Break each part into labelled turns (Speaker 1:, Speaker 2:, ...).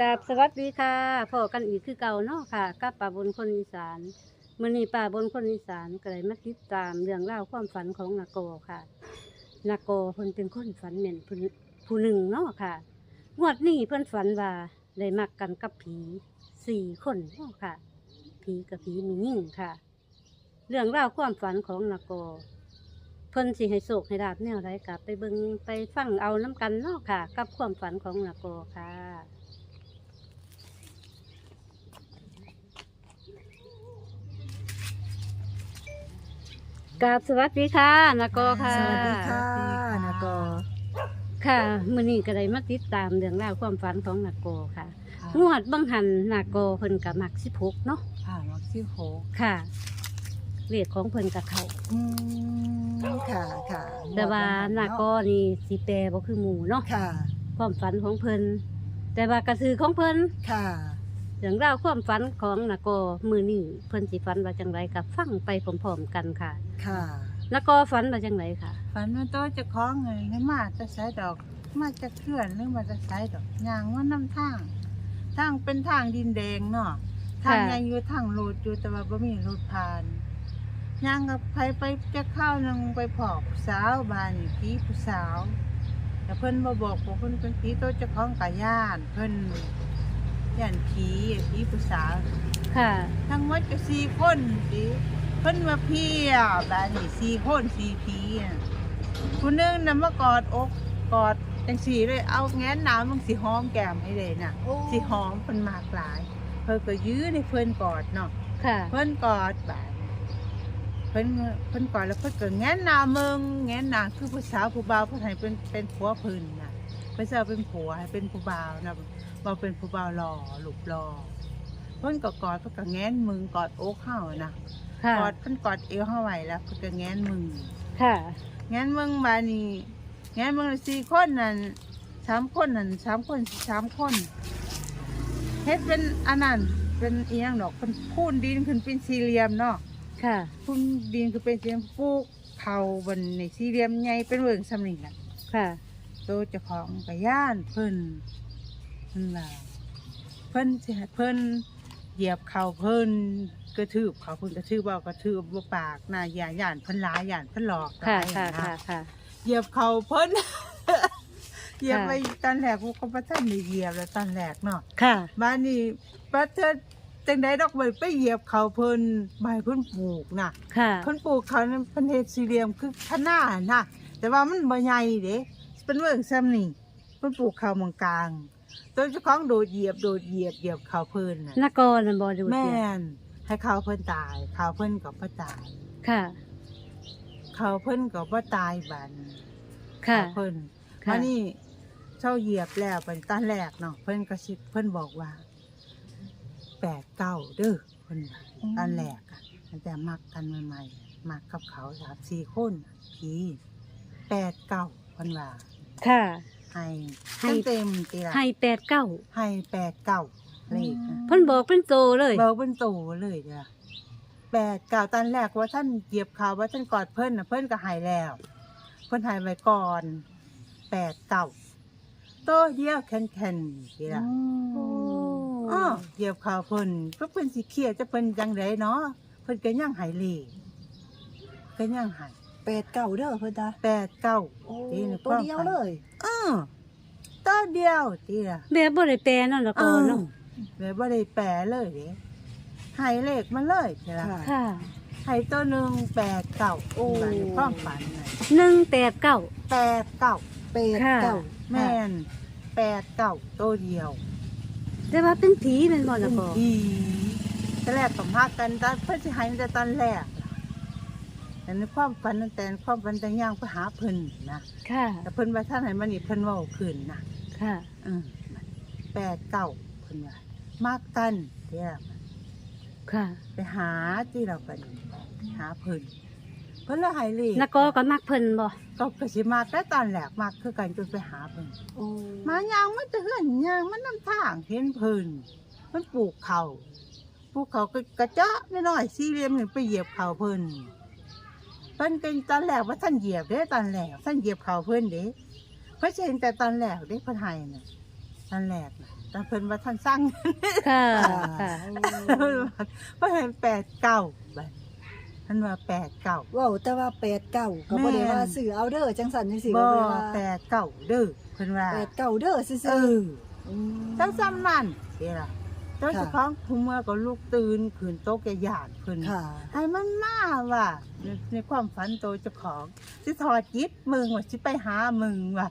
Speaker 1: กับสวัสดีค่ะพ่อกันอีกคือเก่าเนาะค่ะกับป่าบนคนอีสานมื้อนี้ป่าบนคนอีสานก็เลยมาติดตามเรื่องเล่าวความฝันของนาโกค่ะนาโกเพิ่นเป็นคนฝันแม่นผู้ผู้หนึ่งเนาะค่ะงวดนี้เพิ่นฝันว่าได้มักกันกับผีสี่คนเนาะค่ะ ผีกับผีมียิ่งค่ะ เรื่องราวความฝันของนาโกเพิ่นสิให้โศกให้ดาบแนวไรกับไปเบิงไปฟังเอาน้ำกันเนาะค่ะ กับความฝันของนาโกค่ะ กราบสวัสดีค่ะนาโกค่ะ
Speaker 2: สวัสดีค่ะ
Speaker 3: สวัสดีค่ะ
Speaker 2: นากอ
Speaker 1: ค่ะมื้อนี้ก็ได้มาติดตามเรื่องราวความฝันของนาโกค่ะ
Speaker 2: ค่ะ
Speaker 1: งวดบังหันนาโกเพิ่นกับมักสิพกเนาะ
Speaker 2: ค่ะมักซิโฮ
Speaker 1: ค่ะเรียกของเพิ่นกับเขา
Speaker 2: อืมค่ะค่ะ
Speaker 1: แต่ว่านาโกนี่สิแปลบ่คือหมู่เนาะ
Speaker 2: ค่ะ
Speaker 1: ความฝันของเพิ่นแต่ว่ากระสือของเพิ่น
Speaker 2: ค่ะ
Speaker 1: เรื่องราวความฝันของนาโกมื้อนี้เพิ่นสิฝันว่าจังไรกับฟังไปพร้อมๆกันค่ะ
Speaker 2: ค่ะ
Speaker 1: นาโกฝันว่าจังไรค่ะ
Speaker 3: ฝันว่าโตจะคล้องเงินให้มาจะใช้ดอก มาจะเคลื่อนหรือมาจะใช้ดอกยางว่าน้ำทางทางเป็นทางดินแดงเนาะทาง
Speaker 1: ค่ะ
Speaker 3: ยังอยู่ทางโลดอยู่แต่ว่าบ่มีรถผ่านยางกับไปไปจะเข้านึงไปพอบสาวบ้านนี่ผีผู้สาวแต่เพิ่นมาบอกว่าเพิ่นเป็นผีโตเจะคล้าของกะย่านเพิ่น ย่านผีผีผู้สาว
Speaker 1: ค่ะ
Speaker 3: ทั้งหมดก็สี่คนสิเพิ่นมาเพียแบบนี้สี่คนสี่ผีอะผู้หนึงนำมากอดอกกอดจังสี่เลยเอาแง้นหนาวมึงสิหอมแก้มให้เลยน่ะสิหอมเพิ่นมากหลาย เพิ่นก็ยื้อในเพิ่นกอดเนาะ
Speaker 1: ค่ะ
Speaker 3: เพิ่นกอดแบบเพิ่นเพิ่นกอดแล้วเพิ่นก็แง้นหนามึงแง้นหนาคือผู้สาวผู้บ่าวเพิ่นให้เป็นเป็นผัวเพิ่นน่ะเพิ่นจะเอาเป็นผัวให้เป็นผู้บ่าวนะ บ่เป็นผู้บ่าวหล่อลูกหล่อเพิ่นก็กอดเพิ่นก็แง้นมึงกอดอกเฮานะ
Speaker 1: ค่ะ
Speaker 3: กอดเพิ่นกอดเอวเฮาไว้แล้วเพิ่นก็แง้นมึง
Speaker 1: ค่ะ
Speaker 3: แง้นมึงบาดนี้แง้นมึงสี่คนนั่นสามคนนั่นสามคนสามคนเฮ็ดเป็นอันนั้นเป็นอีหยังดอกเพิ่นพูนดินขึ้นเป็นสี่เหลี่ยมเนาะ
Speaker 1: ค่ะ
Speaker 3: พุ่มดินคือเป็นเสียงปลูกเขาบนในสี่เหลี่ยมใหญ่เป็นเวิงสำนี่ล่ะ
Speaker 1: ค่ะ
Speaker 3: โตเจ้าของกะย่านเพิ่นเพิ่นว่าเพิ่นสิให้เพิ่นเหยียบเขาเพิ่นกระทืบเขาเพิ่นกระทืบเบากระทืบบ่ปากหน้าย่านย่านเพิ่นหลายย่านเพิ่นหลอกห
Speaker 1: ค่ะ
Speaker 3: ลาย
Speaker 1: ค่ะ
Speaker 3: น
Speaker 1: ค่ะค่ะ
Speaker 3: เหยียบเขาเพิ่น เหยียบ
Speaker 1: ค่ะ
Speaker 3: ไปตอนแรกกูก็บ่ทันได้เหยียบแล้วตอนแรกเนาะ
Speaker 1: ค่ะ
Speaker 3: บ้านนี้ปัดเธอจังไดดอกใบไปเหยียบเขาเพิ่นใบเพิ่นปลูกน่ะ
Speaker 1: ค่ะ
Speaker 3: เพิ่นปลูกเขานั้นเป็นเฮ็ดสี่เหลี่ยมคือคะน้าน่ะ แต่ว่ามันบ่ใหญ่เด้เป็นเวิ้งซ้ำนี่เพิ่นปลูกเขาวมังกลาง ต้นเจ้าของโดดเหยียบโดดเหยียบเหยียบเขาเพิ่นน่ะ
Speaker 1: นาโกนั่นบ่ดู
Speaker 3: แม่
Speaker 1: เสีย
Speaker 3: นให้เขาเพิ่นตาย เขาเพิ่นก็บ่ตาย
Speaker 1: ค่ะ
Speaker 3: เขาเพิ่นก็บ่ตายบัด
Speaker 1: ค่ะ
Speaker 3: เขาเพิ่น
Speaker 1: ค่ะ
Speaker 3: มานี่เจ้าเหยียบแล้วเป็นตอนแรกเนาะเพิ่นก็สิเพิ่นบอกว่าแปดเก้าเด้อเพิ่นว่าตอนแรกอะตั้งแต่มักกันใหม่ๆมักกับเขาสามสี่คนผีแปดเก้าเพิ่นว่า
Speaker 1: ค่ะ
Speaker 3: ให้
Speaker 1: ให้
Speaker 3: เต็มๆตีละ
Speaker 1: ให้แปดเก้า
Speaker 3: ให้แปดเก้าเลขนะ
Speaker 1: เพิ่นบอกเป็นโตเลย
Speaker 3: เบาเป็นโตเลยเด้อแปดเก้าตอนแรกว่าท่านเหยียบเขาว่าท่านกอดเพิ่นนะเพิ่นก็หายแล้ว เพิ่นหายไว้ก่อนแปดเก้าโตเดียวแข็งๆทีละ
Speaker 1: โอ้
Speaker 3: อ้อเหยียบเขาเพิ่นก็เพิ่นสิเครียดจะเพิ่นจังไดเนาะเพิ่นก็ยังหายเลยก็ยังหาย
Speaker 2: เป็ดเก่าเด้อเพิ่นตา
Speaker 3: แปดเก้า
Speaker 2: โอ้
Speaker 3: ตีใน
Speaker 2: ตัวเดียวเลย
Speaker 3: อ้อตัวเดียวทีละ
Speaker 1: แบบบ่ได้แปลเนาะนาโกเนาะ
Speaker 3: แบบบ่ได้แปลเลยเด้ใหายเลขมาเลยทีละ
Speaker 2: ค่ะ
Speaker 1: ค่ะ
Speaker 3: ใหายตัวหนึ่งแปดเก้า
Speaker 2: โอ้
Speaker 3: บัดนี้ความฝันน่ะ
Speaker 1: หนึ่งแปดเก้า
Speaker 3: แปดเก้า
Speaker 2: เป็ด
Speaker 1: ค่ะ
Speaker 2: เก่า
Speaker 3: แม่นแปดเก้าตัวเดียว
Speaker 1: แต่ว่าเป็นผีเป็นบ่นาโก
Speaker 3: ดีตอนแรกก็มากันตอนเพิ่นสิใหายแต่ตอนแรก แต่ในความฝันตั้งแต่ความฝันแต่ย่างไปหาเพิ่นนะ
Speaker 1: ค่ะ
Speaker 3: แต่เพิ่นว่าท่านไหนมันนี่เพิ่นเว้าขึ้นนะ
Speaker 1: ค่ะ
Speaker 3: อืมแปดเก้าเพิ่นว่ามากันเดี๋ยว
Speaker 1: ค่ะ
Speaker 3: ไปหาที่เราไปหาเพิ่นเพิ่นละหายเลย
Speaker 1: นาโกก็มักเพิ่นบ่
Speaker 3: ก็กสิมาแต่ตอนแรกมาคือกันจนไปหาเพิ่น
Speaker 2: โอ้
Speaker 3: มายางมันจะเฮือนยางมันนำทางเห็นเพิ่นมันปลูกเขาปลูกเขาก็กระเจาะน้อยๆสี่เหลี่ยมนี่ไปเหยียบเขาเพิ่น เพิ่นเป็นตอนแรกว่าท่านเหยียบเด้ตอนแรกท่านเหยียบเขาเพิ่นเด้เพิ่นสิเห็นแต่ตอนแรกเด้เพิ่นให้น่ะตอนแรกน่ะแต่เพิ่นว่าท่านสั่ง
Speaker 1: ค่ะ
Speaker 2: ค่ะ
Speaker 1: ค่ะ
Speaker 3: เพราะเห็นแปดเก้าไปท่านว่าแปดเก้า
Speaker 2: เว้าแต่ว่าแปดเก้าก็บ่ได้ว่าซื้อเอาเด้อจังสันจังซี่
Speaker 3: บ่
Speaker 2: ก็บ่ได้ว่า
Speaker 3: แปดเก้าเด้อเพิ่นว่า
Speaker 2: แปดเก้าเด้อซื่
Speaker 3: เอ
Speaker 2: อ
Speaker 3: อ
Speaker 2: ๆอืม
Speaker 3: จังซ้ำนั่นเด้ล่ะ เจ้า
Speaker 2: ค่ะ
Speaker 3: เจ้าของผู้เมื่อก็ลุกตื่นขึ้นโต๊ะแกหยาดขึ้น
Speaker 2: ค่ะ
Speaker 3: ให้มันมาว่ะในในความฝันโตวเจ้าของสิถอดจิตมึงว่าสิไปหามึงว่ะ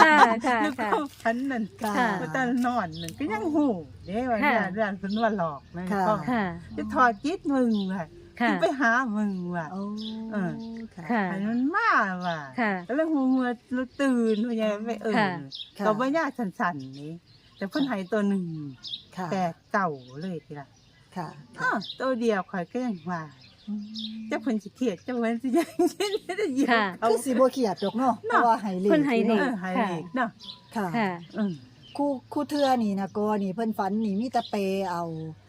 Speaker 1: ค่ะค่ะ
Speaker 3: ในค
Speaker 1: ค่ะ
Speaker 3: วามฝันนั่น
Speaker 2: ค่ะ
Speaker 3: ก็ตอนนอนนั่นก็ยังหูเด้ว่า
Speaker 1: ค่ะ
Speaker 3: เนี่ยเรื่องเพิ่นว่าหลอกนะ
Speaker 2: ค่ะ
Speaker 3: ก็
Speaker 1: ค่ะ
Speaker 3: สิถอดจิตมึงว่ะ
Speaker 1: ค่ะ
Speaker 3: สิไปหามึงว่ะ
Speaker 2: โอ้
Speaker 3: เออ
Speaker 2: ค่ะ
Speaker 1: ค่ะ
Speaker 3: ให้มันมาว่ะ
Speaker 1: ค่ะ
Speaker 3: แล้วหูเมื่อลุกตื่นว่ายังไม่เอิ้น
Speaker 1: ค่ะ
Speaker 2: ค่ะ
Speaker 3: ก็บ่ยากสั่นๆนี่ แต่เพิ่นให้ตัวหนึ่ง
Speaker 2: ค่ะ
Speaker 3: แต่เก่าเลยทีละ
Speaker 2: ค่ะ
Speaker 3: อ้าวตัวเดียวข่อยก็ยังว่า
Speaker 2: อืม
Speaker 3: เจ้าเพิ่นสิเครียดเจ้าเพิ่นสิยังได้ยิน
Speaker 1: ค่ะ
Speaker 3: เขา
Speaker 2: คือสิบ่เครียดดอกเนาะเพราะว่าให้เลข
Speaker 1: เพิ่นให้เล
Speaker 3: เอ
Speaker 1: ข
Speaker 3: อให้เลขเนาะ
Speaker 2: ค่ะ
Speaker 1: ค่ะ
Speaker 3: อืม
Speaker 2: ครูครูเทือนี่นะกอนี่เพิ่นฝันนี่มีแต่เปเอา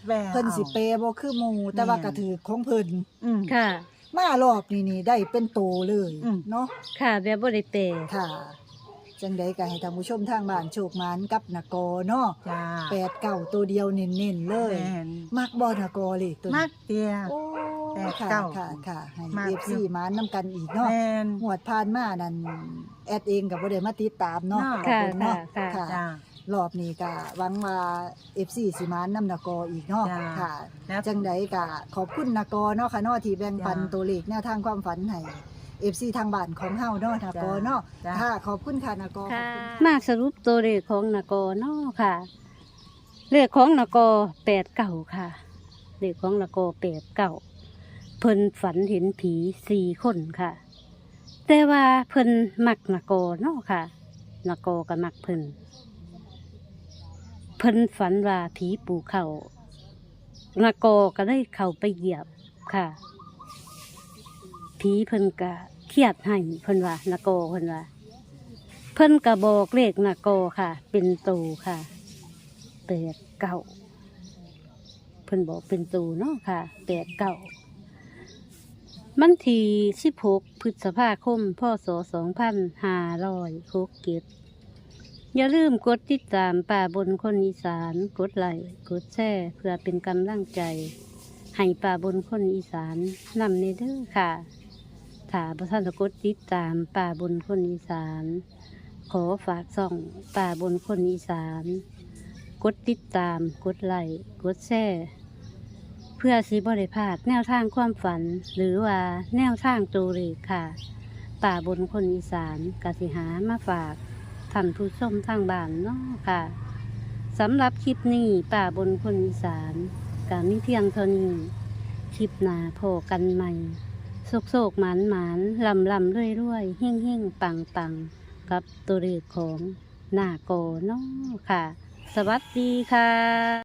Speaker 3: แบ
Speaker 2: เพิ่นสิเปบ่คือหมู่แต่ว่าก็ถือของเพิ่น
Speaker 3: อืม
Speaker 1: ค่ะ
Speaker 2: มารอบนี่นี่ได้เป็นโตเลย
Speaker 3: อืม
Speaker 2: เนาะ
Speaker 1: ค่ะ แบบบ่ได้เปร
Speaker 2: ค่ะ จังใดก็ให้ท่านผู้ชมทางบ้านโชคหมานกับนกอเนาะ
Speaker 3: จ้า
Speaker 2: แปดเก้าตัวเดียวเน้นๆเลย
Speaker 3: แม่น
Speaker 2: มักบ่นกอเลยตัว
Speaker 3: มั
Speaker 2: นี้
Speaker 3: กเตีย
Speaker 2: โอ้
Speaker 3: แปด
Speaker 2: ค่ะ
Speaker 3: เก้า
Speaker 2: ค่ะค่ะให้
Speaker 3: มัก
Speaker 2: FC หมานนํกันอีกเนาะ
Speaker 3: แม่น
Speaker 2: หวดผ่านมานั่นแอดเองก็บ่ได้มาติดตามเนาะ
Speaker 3: เนาะ
Speaker 2: ขอบณเนาะ
Speaker 1: ค่ะค่ะ
Speaker 3: จ้า ร
Speaker 2: อบนี้ก็หวังว่า FC สิมานนำนกออีกเนาะ
Speaker 3: จ้า
Speaker 2: ค่ะ
Speaker 3: แล้ว
Speaker 2: จังใดก็ขอบคุณนกอเนาะค่ะเนาะที่แบ่งปัน
Speaker 3: จ้า
Speaker 2: ตัวเลขแนวทางความฝันให้ FC ทางบ้านของเฮาเนาะนกอเนาะ
Speaker 3: จ้า
Speaker 2: ค่ะขอบคุณค่ะนกอขอบ
Speaker 1: ค่ะ
Speaker 2: คุณ
Speaker 1: มาสรุปตัวเลขของนกอเนาะค่ะ เลขของนกอแปดเก่าค่ะ เลขของนกอแปดเก่าเพิ่นฝันเห็นผีสี่คนค่ะ แต่ว่าเพิ่นมักนกอเนาะค่ะนกอก็มักเพิ่นเพิ่นฝันว่าผีปูเขานกอก็ได้เข้าไปเหยียบค่ะ ผีเพิ่นก็เครียดให้เพิ่นว่านกเพิ่นว่า เพิ่นกะบอกเลขนาโกค่ะ เป็นตูค่ะแปดเก้าเพิ่นบอกเป็นตูเนาะค่ะแปดเก้ามันทีสิบหกพฤษภาคมพศสองพันห้าร้อยหกเก็ดอย่าลืมกดติดตามป่าบนคนอีสาน กดไลค์กดแชร์เพื่อเป็นกำลังใจให้ป่าบนคนอีสานนำในเด้อค่ะ ถ้าพระท่านจะกดติดตามป่าบนคนอีสาน ขอฝากส่องป่าบนคนอีสาน กดติดตาม กดไลค์กดแชร์เพื่อสิบริพาดแนวทางความฝัน หรือว่าแนวทางตูเลขค่ะ ป่าบนคนอีสานกสิหามาฝากท่านผู้ชมทางบ้านเนาะค่ะสำหรับคลิปนี้ป่าบนคนอีสานกามีเพียงเท่านี้คลิปหนาโผกันใหม่ โศกโศกหมานหมานลำลำเรื่อยเรื่อยเฮ่งเฮ่งปังปังกับตัวเลขของหน้าโกเนาะค่ะ สวัสดีค่ะ